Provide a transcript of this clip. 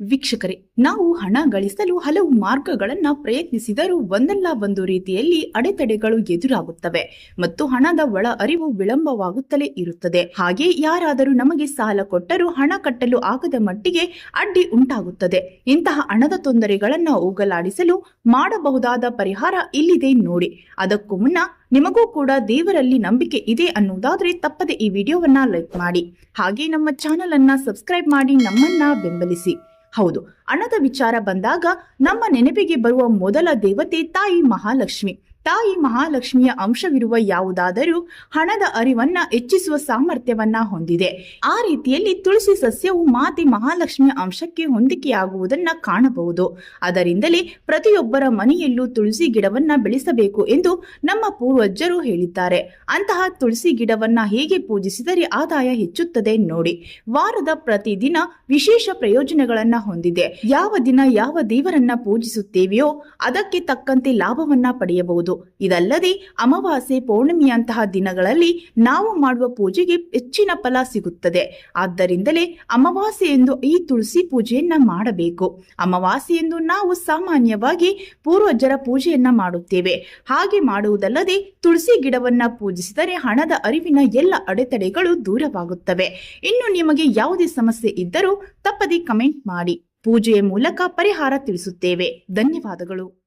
ವೀಕ್ಷಕರೇ, ನಾವು ಹಣ ಗಳಿಸಲು ಹಲವು ಮಾರ್ಗಗಳನ್ನು ಪ್ರಯತ್ನಿಸಿದರೂ ಒಂದಲ್ಲ ಒಂದು ರೀತಿಯಲ್ಲಿ ಅಡೆತಡೆಗಳು ಎದುರಾಗುತ್ತವೆ ಮತ್ತು ಹಣದ ಒಳ ಅರಿವು ವಿಳಂಬವಾಗುತ್ತಲೇ ಇರುತ್ತದೆ. ಹಾಗೆ ಯಾರಾದರೂ ನಮಗೆ ಸಾಲ ಕೊಟ್ಟರೂ ಹಣ ಕಟ್ಟಲು ಆಗದ ಮಟ್ಟಿಗೆ ಅಡ್ಡಿ ಉಂಟಾಗುತ್ತದೆ. ಇಂತಹ ಹಣದ ತೊಂದರೆಗಳನ್ನು ಹೋಗಲಾಡಿಸಲು ಮಾಡಬಹುದಾದ ಪರಿಹಾರ ಇಲ್ಲಿದೆ ನೋಡಿ. ಅದಕ್ಕೂ ಮುನ್ನ ನಿಮಗೂ ಕೂಡ ದೇವರಲ್ಲಿ ನಂಬಿಕೆ ಇದೆ ಅನ್ನುವುದಾದರೆ ತಪ್ಪದೆ ಈ ವಿಡಿಯೋವನ್ನ ಲೈಕ್ ಮಾಡಿ. ಹಾಗೆ ನಮ್ಮ ಚಾನೆಲ್ ಅನ್ನ ಸಬ್ಸ್ಕ್ರೈಬ್ ಮಾಡಿ ನಮ್ಮನ್ನ ಬೆಂಬಲಿಸಿ. ಹೌದು. ಹಣದ ವಿಚಾರ ಬಂದಾಗ ನಮ್ಮ ನೆನಪಿಗೆ ಬರುವ ಮೊದಲ ದೇವತೆ ತಾಯಿ ಮಹಾಲಕ್ಷ್ಮಿ. ತಾಯಿ ಮಹಾಲಕ್ಷ್ಮಿಯ ಅಂಶವಿರುವ ಯಾವುದಾದರೂ ಹಣದ ಅರಿವನ್ನ ಹೆಚ್ಚಿಸುವ ಸಾಮರ್ಥ್ಯವನ್ನ ಹೊಂದಿದೆ. ಆ ರೀತಿಯಲ್ಲಿ ತುಳಸಿ ಸಸ್ಯವು ಮಾತೆ ಮಹಾಲಕ್ಷ್ಮಿಯ ಅಂಶಕ್ಕೆ ಹೊಂದಿಕೆಯಾಗುವುದನ್ನ ಕಾಣಬಹುದು. ಅದರಿಂದಲೇ ಪ್ರತಿಯೊಬ್ಬರ ಮನೆಯಲ್ಲೂ ತುಳಸಿ ಗಿಡವನ್ನ ಬೆಳೆಸಬೇಕು ಎಂದು ನಮ್ಮ ಪೂರ್ವಜರು ಹೇಳಿದ್ದಾರೆ. ಅಂತಹ ತುಳಸಿ ಗಿಡವನ್ನ ಹೇಗೆ ಪೂಜಿಸಿದರೆ ಆದಾಯ ಹೆಚ್ಚುತ್ತದೆ ನೋಡಿ. ವಾರದ ಪ್ರತಿದಿನ ವಿಶೇಷ ಪ್ರಯೋಜನಗಳನ್ನ ಹೊಂದಿದೆ. ಯಾವ ದಿನ ಯಾವ ದೇವರನ್ನ ಪೂಜಿಸುತ್ತೇವೆಯೋ ಅದಕ್ಕೆ ತಕ್ಕಂತೆ ಲಾಭವನ್ನ ಪಡೆಯಬಹುದು. ಇದಲ್ಲದೆ ಅಮಾವಾಸ್ಯೆ ಪೌರ್ಣಿಮೆಯಂತಹ ದಿನಗಳಲ್ಲಿ ನಾವು ಮಾಡುವ ಪೂಜೆಗೆ ಹೆಚ್ಚಿನ ಫಲ ಸಿಗುತ್ತದೆ. ಆದ್ದರಿಂದಲೇ ಅಮಾವಾಸ್ಯೆ ಎಂದು ಈ ತುಳಸಿ ಪೂಜೆಯನ್ನ ಮಾಡಬೇಕು. ಅಮಾವಾಸ್ಯೆ ಎಂದು ನಾವು ಸಾಮಾನ್ಯವಾಗಿ ಪೂರ್ವಜರ ಪೂಜೆಯನ್ನ ಮಾಡುತ್ತೇವೆ. ಹಾಗೆ ಮಾಡುವುದಲ್ಲದೆ ತುಳಸಿ ಗಿಡವನ್ನ ಪೂಜಿಸಿದರೆ ಹಣದ ಅರಿವಿನ ಎಲ್ಲ ಅಡೆತಡೆಗಳು ದೂರವಾಗುತ್ತವೆ. ಇನ್ನು ನಿಮಗೆ ಯಾವುದೇ ಸಮಸ್ಯೆ ಇದ್ದರೂ ತಪ್ಪದೆ ಕಮೆಂಟ್ ಮಾಡಿ. ಪೂಜೆಯ ಮೂಲಕ ಪರಿಹಾರ ತಿಳಿಸುತ್ತೇವೆ. ಧನ್ಯವಾದಗಳು.